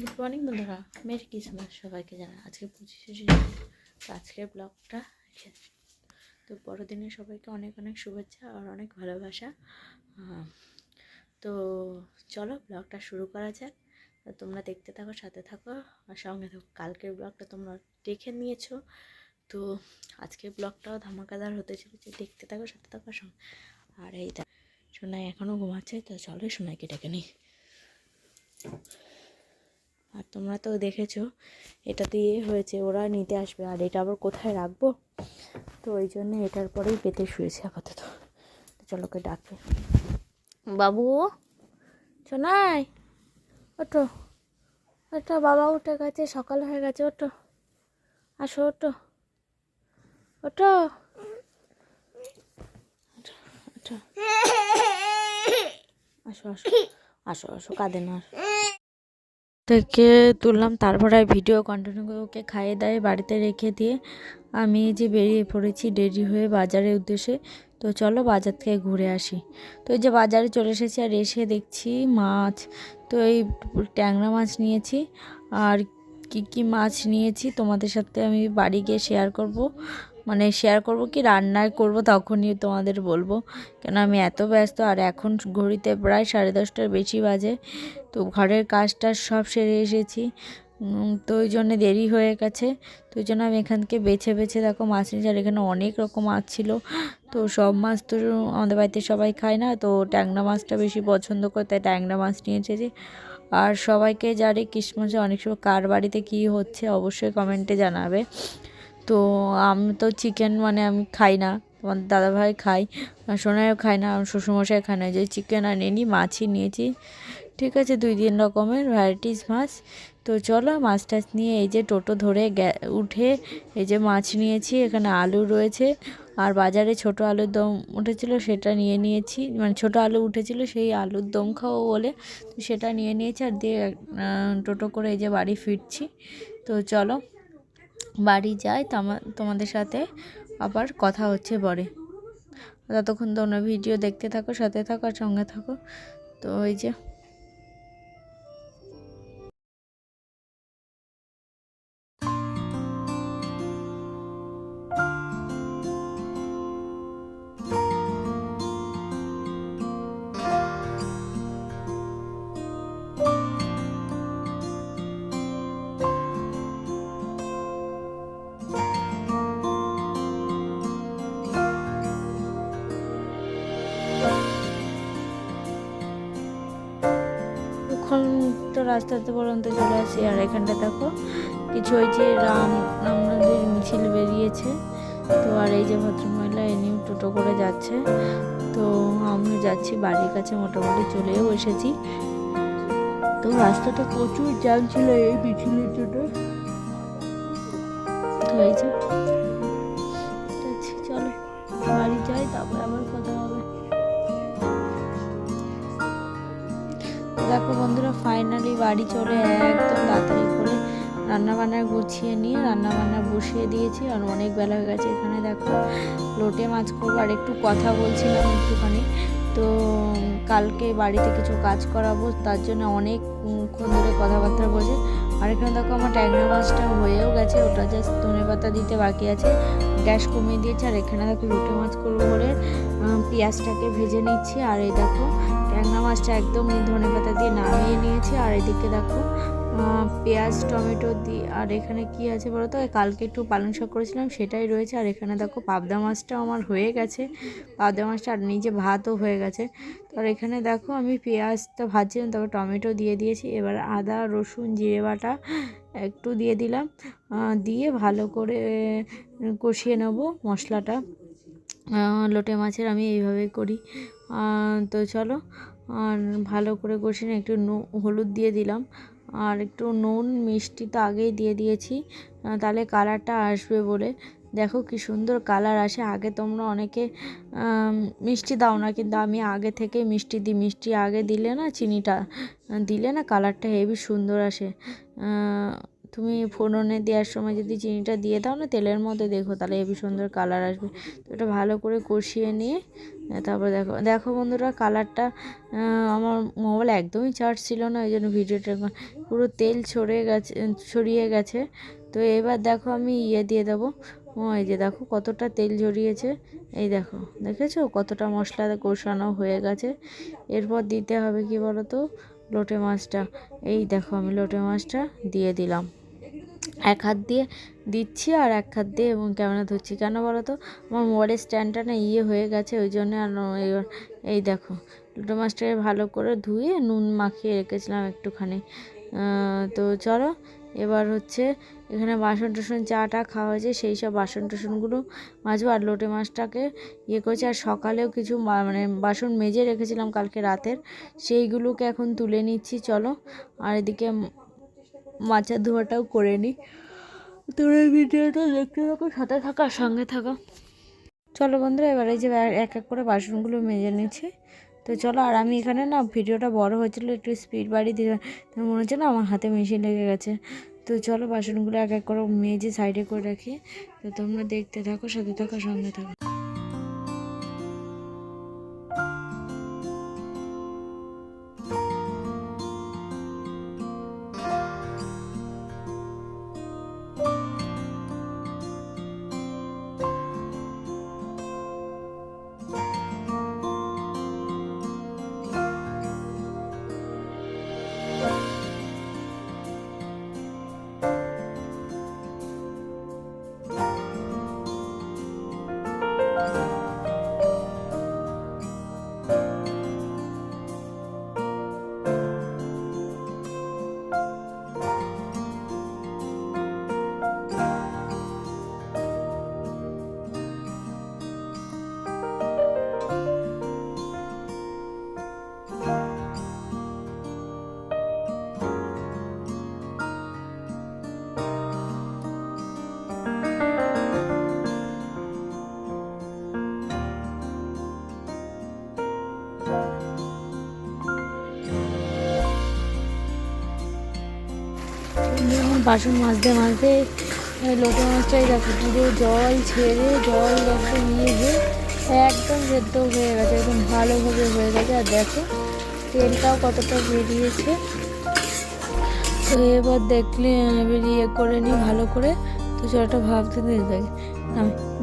Good morning বন্ধুরা, merry Christmas সবাইকে জানা আজকে পঁচিশে ডিসেম্বর তো আজকের ব্লগটা। তো বড়দিনে সবাইকে অনেক অনেক শুভেচ্ছা আর অনেক ভালোবাসা। তো চলো ব্লগটা শুরু করা যাক। তোমরা দেখতে থাকো, সাথে থাকো, আর সঙ্গে থাকো। কালকের ব্লগটা তোমরা দেখে নিয়েছো। তো আজকের ব্লগটাও ধামাকাদার হতে চলেছে। দেখতে থাকো, সাথে থাকো সঙ্গে আর এই সোনাই এখনও ঘুমাচ্ছে, তো চলো সোনাইকে ডেকে নিই। আর তোমরা তো দেখেছ, এটা দিয়ে হয়েছে, ওরা নিতে আসবে। আর এটা আবার কোথায় রাখব? তো ওই জন্য এটার পরেই পেতে শুয়েছে আপাতত। চলোকে চলো ওকে ডাকে। বাবু শোনাই ওটো ওটো বাবা উঠে গেছে, সকাল হয়ে গেছে ওটো আসো ওটো ওটো। আসো আসো। আসো আসো, কাঁদে না আর। থেকে তুললাম, তারপরে ভিডিও কন্টিনিউ করে ওকে খাইয়ে দায়ে বাড়িতে রেখে দিয়ে আমি যে বেরিয়ে পড়েছি দেরি হয়ে বাজারের উদ্দেশ্যে। তো চলো বাজার থেকে ঘুরে আসি। তো এই যে বাজারে চলে এসেছি আর এসে দেখছি মাছ। তো এই ট্যাংরা মাছ নিয়েছি। আর কি কি মাছ নিয়েছি তোমাদের সাথে আমি বাড়ি গিয়ে শেয়ার করব। মানে শেয়ার করব কি রান্নায় করব তখনই তোমাদের বলব। কেন আমি এত ব্যস্ত আর এখন ঘড়িতে প্রায় সাড়ে দশটার বেশি বাজে। তো ঘরের কাজটা সব সেরে এসেছি। তো ওই জন্য দেরি হয়ে গেছে। তো ওই জন্য আমি এখান থেকে বেছে বেছে দেখো মাছ নিয়েছি আর এখানে অনেক রকম মাছ ছিল। তো সব মাছ তো আমাদের বাড়িতে সবাই খায় না। তো ট্যাংরা মাছটা বেশি পছন্দ করে তাই ট্যাংরা মাছ নিয়ে এসেছি। আর সবাইকে জানি ক্রিসমাসে অনেক সময় কার বাড়িতে কী হচ্ছে অবশ্যই কমেন্টে জানাবে। তো আমি তো চিকেন মানে আমি খাই না। তোমার দাদাভাই খাই সোনাইও খায় না, আমার শ্বশুরমশাই খায় না। যে চিকেন আর নিই মাছই নিয়েছি। ঠিক আছে, দুই তিন রকমের ভ্যারাইটিস মাছ। তো চলো মাছ টাছ নিয়ে এই যে টোটো ধরে উঠে এই যে মাছ নিয়েছি, এখানে আলু রয়েছে। আর বাজারে ছোট আলুর দম উঠেছিল, সেটা নিয়ে নিয়েছি। মানে ছোট আলু উঠেছিল, সেই আলুর দম খাও বলে সেটা নিয়ে নিয়েছি। আর দিয়ে টোটো করে এই যে বাড়ি ফিরছি। তো চলো বাড়ি যাই তোমাদের সাথে আবার কথা হচ্ছে পরে। ততক্ষণ তোমরা ভিডিও দেখতে থাকো, সাথে থাকো আর সঙ্গে থাকো। তো ওই যে তো রাস্তাতে পর্যন্ত চলে আসি। আর এখানটা দেখো, কিছু ওই যে রাম রামনগরীর মিছিল বেরিয়েছে। তো আর এই যে ভদ্রমহিলা এ নিয়ে টোটো করে যাচ্ছে। তো আমি যাচ্ছি, বাড়ির কাছে মোটামুটি চলেও এসেছি। তো রাস্তাটা প্রচুর জ্যাম ছিল এই মিছিলের জন্য। তো এই যে চলো। বাড়ি যাই, তারপরে আবার কথা দেখো বন্ধুরা ফাইনালি বাড়ি চলে একদম তাড়াতাড়ি করে রান্না বান্না গুছিয়ে নিয়ে রান্না বান্না বসিয়ে দিয়েছি আর অনেক বেলা হয়ে গেছে এখানে দেখো। লোটে মাছ করব আর একটু কথা বলছিলাম একটুখানি। তো কালকে বাড়িতে কিছু কাজ করাবো, তার জন্য অনেকক্ষণ ধরে কথাবার্তা বলছে। আর এখানে দেখো আমার ট্যাংরা মাছটা হয়েও গেছে, ওটা জাস্ট ধনে পাতা দিতে বাকি আছে। গ্যাস কমিয়ে দিয়েছে আর এখানে দেখো লোটে মাছ করব বলে পেঁয়াজটাকে ভেজে নিচ্ছি। আর এই দেখো ট্যাংরা মাছটা একদম ধনে পাতা দিয়ে নামিয়ে নিয়েছি। আর এদিকে দেখো পেঁয়াজ, টমেটো দিয়ে, আর এখানে কি আছে বলো তো? কালকে একটু পালং শাক করেছিলাম, সেটাই রয়েছে। আর এখানে দেখো, পাবদা মাছটাও আমার হয়ে গেছে। পাবদা মাছটা আর নিজে ভাতও হয়ে গেছে। তো আর এখানে দেখো, আমি পেঁয়াজটা ভাজছিলাম, তারপর টমেটো দিয়ে দিয়েছি। এবার আদা, রসুন, জিরে বাটা একটু দিয়ে দিলাম। দিয়ে ভালো করে কষিয়ে নেব মশলাটা। লোটে মাছের আমি এইভাবে করি। তো চলো, আর ভালো করে কষিয়ে একটু হলুদ দিয়ে দিলাম। আর একটু নুন, মিষ্টি তো আগেই দিয়ে দিয়েছি। তাহলে কালারটা আসবে বলে। দেখো কি সুন্দর কালার আসে। আগে তোমরা অনেকে মিষ্টি দাও না, কিন্তু আমি আগে থেকে মিষ্টি দিই। মিষ্টি আগে দিলে না, চিনিটা, দিলে না কালারটা হেভি সুন্দর আসে। তুমি ফোড়নে দেওয়ার সময় যদি চিনিটা দিয়ে দাও না, তেলের মধ্যে দেখো তাহলে হেবি সুন্দর কালার আসবে। তো এটা ভালো করে কষিয়ে নিয়ে তারপর দেখো দেখো বন্ধুরা কালারটা আমার মোবাইল একদমই চার্জ ছিল না, ওই জন্য ভিডিওটা পুরো তেল ছড়িয়ে গেছে ছড়িয়ে গেছে। তো এবার দেখো আমি ইয়ে দিয়ে দেবো এই যে দেখো কতটা তেল ঝরিয়েছে, এই দেখো, দেখেছ কতটা মশলা কষানো হয়ে গেছে। এরপর দিতে হবে কি বলো তো লোটে মাছটা, এই দেখো আমি লোটে মাছটা দিয়ে দিলাম। এক হাত দিয়ে দিচ্ছি আর এক হাত দিয়ে এবং ক্যামেরা ধরছি। কেন বলো তো? আমার মোবাইলের স্ট্যান্ডটা না ইয়ে হয়ে গেছে, ওই জন্য আর এই- দেখো, লোটে মাছটাকে ভালো করে ধুয়ে নুন মাখিয়ে রেখেছিলাম একটুখানি। তো চলো, এবার হচ্ছে এখানে বাসন টাসন, চাটা খাওয়া হয়েছে, সেই সব বাসন টাসনগুলো মাজবো। আর লোটে মাছটাকে ইয়ে করেছি। আর সকালেও কিছু মানে বাসন মেজে রেখেছিলাম কালকে রাতের। সেইগুলোকে এখন তুলে নিচ্ছি, চলো। আর এদিকে মাছের ধোয়াটাও করে নিই এই ভিডিওটা দেখতে থাকো, সাথে থাকা সঙ্গে থাকো। চলো বন্ধুরা, এবারে যে এক এক করে বাসনগুলো মেজে নিচ্ছি। তো চলো, আর আমি এখানে না ভিডিওটা বড় হয়েছিল, একটু স্পিড বাড়িয়ে দিয়ে মনে হচ্ছে না আমার হাতে মেশিন লেগে গেছে। তো চলো বাসনগুলো এক এক করে মেজে সাইডে করে রাখি। তো তোমরা দেখতে থাকো, সাথে থাকো, সঙ্গে থাকো। বাসন মাজতে মাজতে লোটে মাছটাই দেখো, পুরো জল ছেড়ে জল একদম নিয়ে গিয়ে একদম সেদ্ধ হয়ে গেছে, একদম ভালোভাবে হয়ে গেছে। আর দেখো, তেলটাও কতটা বেরিয়েছে। তো এবার দেখলে এবার ইয়ে করে নিই ভালো করে। তো চলটা ভাবতে দেখে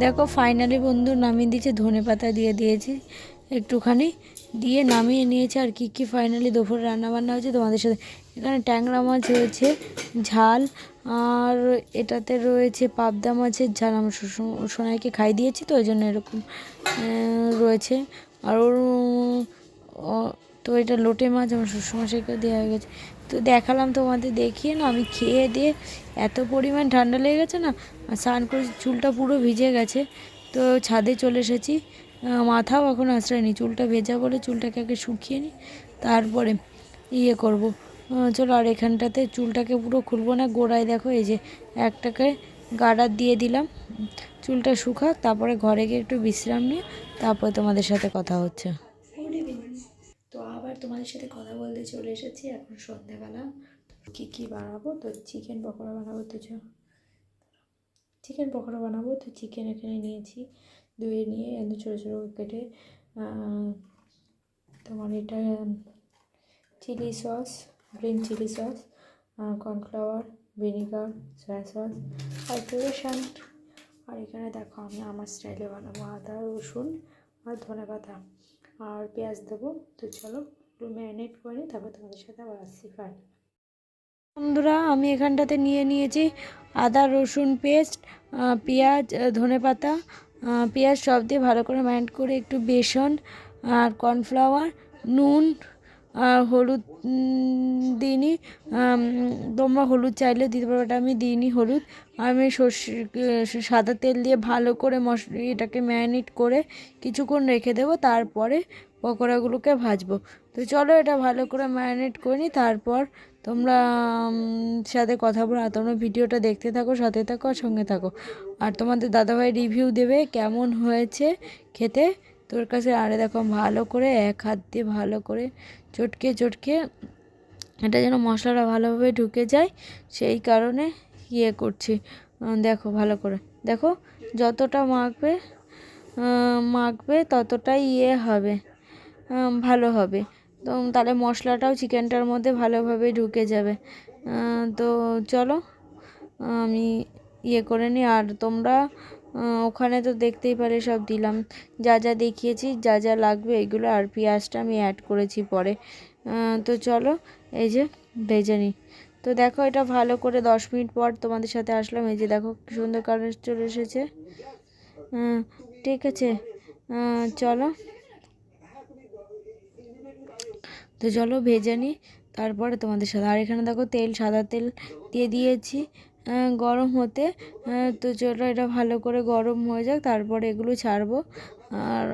দেখো ফাইনালি বন্ধু নামিয়ে দিয়েছে, ধনে পাতা দিয়ে দিয়েছি একটুখানি। দিয়ে নামিয়ে নিয়েছে, আর কি কি ফাইনালি দুপুরে রান্নাবান্না হয়েছে তোমাদের সাথে এখানে ট্যাংরা মাছ রয়েছে, ঝাল, আর এটাতে রয়েছে পাবদা মাছের ঝাল। আমার সোনাইকে খাই দিয়েছি তো, ওই জন্য এরকম রয়েছে। আর ওর তো এটা লোটে মাছ, আমার শ্বশুরমশাইকে দেওয়া হয়ে গেছে। তো দেখালাম তোমাদের, দেখিয়ে না আমি খেয়ে দিয়ে এত পরিমাণ ঠান্ডা লেগে গেছে না স্নান করে চুলটা পুরো ভিজে গেছে। তো ছাদে চলে এসেছি মাথাও এখন আশ্রয় নি চুলটা ভেজা বলে চুলটাকে আগে শুকিয়ে নিই তারপরে ইয়ে করব। চলো আর এখানটাতে চুলটাকে পুরো খুলবো না, গোড়ায় দেখো, এই যে একটাকে গার্ডার দিয়ে দিলাম। চুলটা শুকাক তারপরে ঘরে গিয়ে একটু বিশ্রাম নিয়ে তারপরে তোমাদের সাথে কথা হচ্ছে। তো আবার তোমাদের সাথে কথা বলতে চলে এসেছি, এখন সন্ধ্যাবেলা। কী কী বানাবো? তো চিকেন পকোড়া বানাবো, তো চিকেন পকোড়া বানাবো, তো চিকেন এখানে নিয়েছি। ধুয়ে নিয়ে একদম ছোটো ছোটো কেটে তোমার এটা chilli sauce green chilli sauce cornflour, vinegar soya sauce আর ক্রিয়েশন আর এখানে দেখো আমি আমার স্টাইলে বানাবো আদা, রসুন আর ধনে পাতা। আর পেঁয়াজ দেবো। তো চলো একটু ম্যারিনেট করে তারপর তোমাদের সাথে আবার আসছি ফাইন বন্ধুরা, আমি এখানটাতে নিয়ে নিয়েছি আদা, রসুন পেস্ট পেঁয়াজ ধনে পাতা। পেঁয়াজ সব দিয়ে ভালো করে ম্যারিনেট করে একটু বেসন আর কর্নফ্লাওয়ার, নুন হলুদ দিইনি। তোমরা হলুদ চাইলে দিতে পারো ওটা আমি দিইনি হলুদ। আমি সর্ষে সাদা তেল দিয়ে ভালো করে মশ এটাকে ম্যারিনেট করে কিছুক্ষণ রেখে দেবো, তারপরে পকোড়াগুলোকে ভাজবো। তো চলো এটা ভালো করে ম্যারিনেট করে নিই, তারপর তোমরা সাথে কথা বলো, আর তোমরা ভিডিওটা দেখতে থাকো, সাথে থাকো, আর সঙ্গে থাকো। আর তোমাদের দাদাভাই রিভিউ দেবে কেমন হয়েছে খেতে। তোর কাছে আরে দেখো, ভালো করে এক হাত দিয়ে ভালো করে চটকে চটকে এটা যেন মশলাটা ভালোভাবে ঢুকে যায়, সেই কারণে ইয়ে করছি। দেখো ভালো করে। দেখো, যতটা মাখবে মাখবে ততটাই ইয়ে হবে ভালো হবে। তো তাহলে মশলাটাও চিকেনটার মধ্যে ভালোভাবে ঢুকে যাবে। তো চলো, আমি ইয়ে করে নিই। আর তোমরা ওখানে তো দেখতেই পারে সব দিলাম। যা যা দেখিয়েছি, যা যা লাগবে, এগুলো আর পেঁয়াজটা আমি অ্যাড করেছি পরে। তো চলো, এই যে ভেজে নিই। তো দেখো, এটা ভালো করে দশ মিনিট পর তোমাদের সাথে আসলাম। এই যে দেখো সুন্দর কালার চলে এসেছে। ঠিক আছে। চলো। তো চলো, ভেজে নিই। তারপরে তোমাদের সাথে, আর এখানে দেখো তেল, সাদা তেল দিয়ে দিয়েছি। গরম হতে তো চলো এটা ভালো করে গরম হয়ে যাক, তারপরে এগুলো ছাড়বো। আর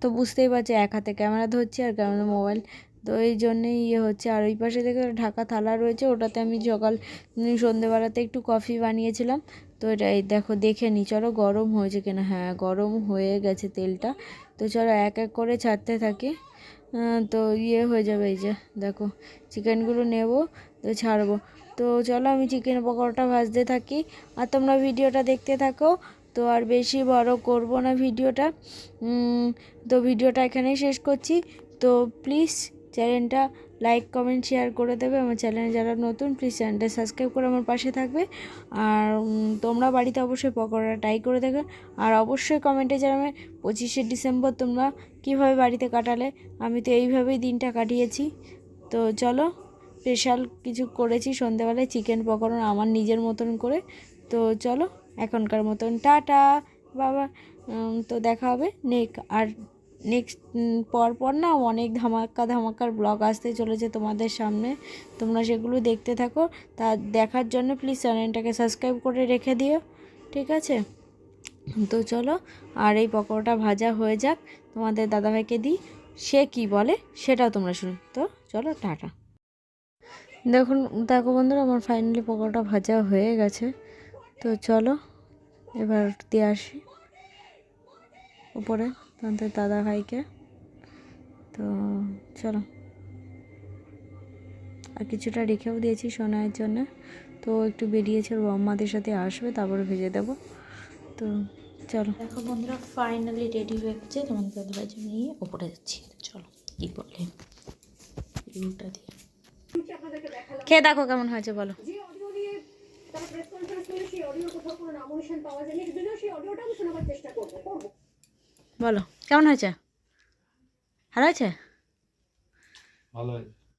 তো বুঝতেই পারছি, এক হাতে ক্যামেরা ধরছি আর ক্যামেরা মোবাইল। তো এই জন্যেই ইয়ে হচ্ছে, আর ওই পাশে দেখে ঢাকা থালা রয়েছে, ওটাতে আমি সকাল সন্ধেবেলাতে একটু কফি বানিয়েছিলাম। তো এটা এই দেখো, দেখে নি, চলো গরম হয়েছে কিনা? হ্যাঁ গরম হয়ে গেছে তেলটা। তো চলো এক এক করে ছাড়তে থাকি। তো ইয়ে হয়ে যাবে এই যে, দেখো, চিকেনগুলো নেব, তো ছাড়বো। তো চলো আমি চিকেন পকোড়াটা ভাজতে থাকি। আর তোমরা ভিডিওটা দেখতে থাকো। তো আর বেশি বড় করব না ভিডিওটা। তো ভিডিওটা এখানেই শেষ করছি। তো প্লিজ চ্যানেলটা লাইক কমেন্ট শেয়ার করে দেবে। আমার চ্যানেলে যারা নতুন প্লিজ চ্যানেলটা সাবস্ক্রাইব করে আমার পাশে থাকবে। আর তোমরা বাড়িতে অবশ্যই পকোড়া ট্রাই করে দেখো। আর অবশ্যই কমেন্টে জানাবে, পঁচিশে ডিসেম্বর তোমরা কীভাবে বাড়িতে কাটালে? আমি তো এইভাবেই দিনটা কাটিয়েছি। তো চলো স্পেশাল কিছু করেছি সন্ধেবেলায় চিকেন পকোড়া আমার নিজের মতন করে। তো চলো, এখনকার মতন টাটা, বাবা। তো দেখা হবে নেক আর নেক্সট পর পর না অনেক ধামাক্কা ধামাক্কার ব্লগ আসতে চলেছে তোমাদের সামনে। তোমরা সেগুলো দেখতে থাকো। তা দেখার জন্য প্লিজ চ্যানেলটাকে সাবস্ক্রাইব করে রেখে দিও, ঠিক আছে? তো চলো, আর এই পকোড়াটা ভাজা হয়ে যাক। তোমাদের দাদাভাইকে দিই, সে কি বলে সেটাও তোমরা শুনি। তো চলো, টাটা। দেখুন, দেখো বন্ধুরা, আমার ফাইনালি পকোড়াটা ভাজা হয়ে গেছে। তো চলো, এবার দিয়ে আসি উপরে, তোমাদের দাদা ভাইকে তো চলো। আর কিছুটা রেখেও দিয়েছি সোনার জন্য। তো একটু বেরিয়েছে, ওর মামাদের সাথে আসবে, তারপরে ভেজে দেবো। তো চলো। দেখো বন্ধুরা ফাইনালি রেডি হয়ে গেছে। তোমাদের দাদাভাই জন্য নিয়ে ওপরে যাচ্ছি। চলো, কী বলে? দিয়ে। খেয়ে দেখো কেমন হয়েছে বলো। বলো কেমন হয়েছে? ভালো হয়েছে? ভালো হয়েছে।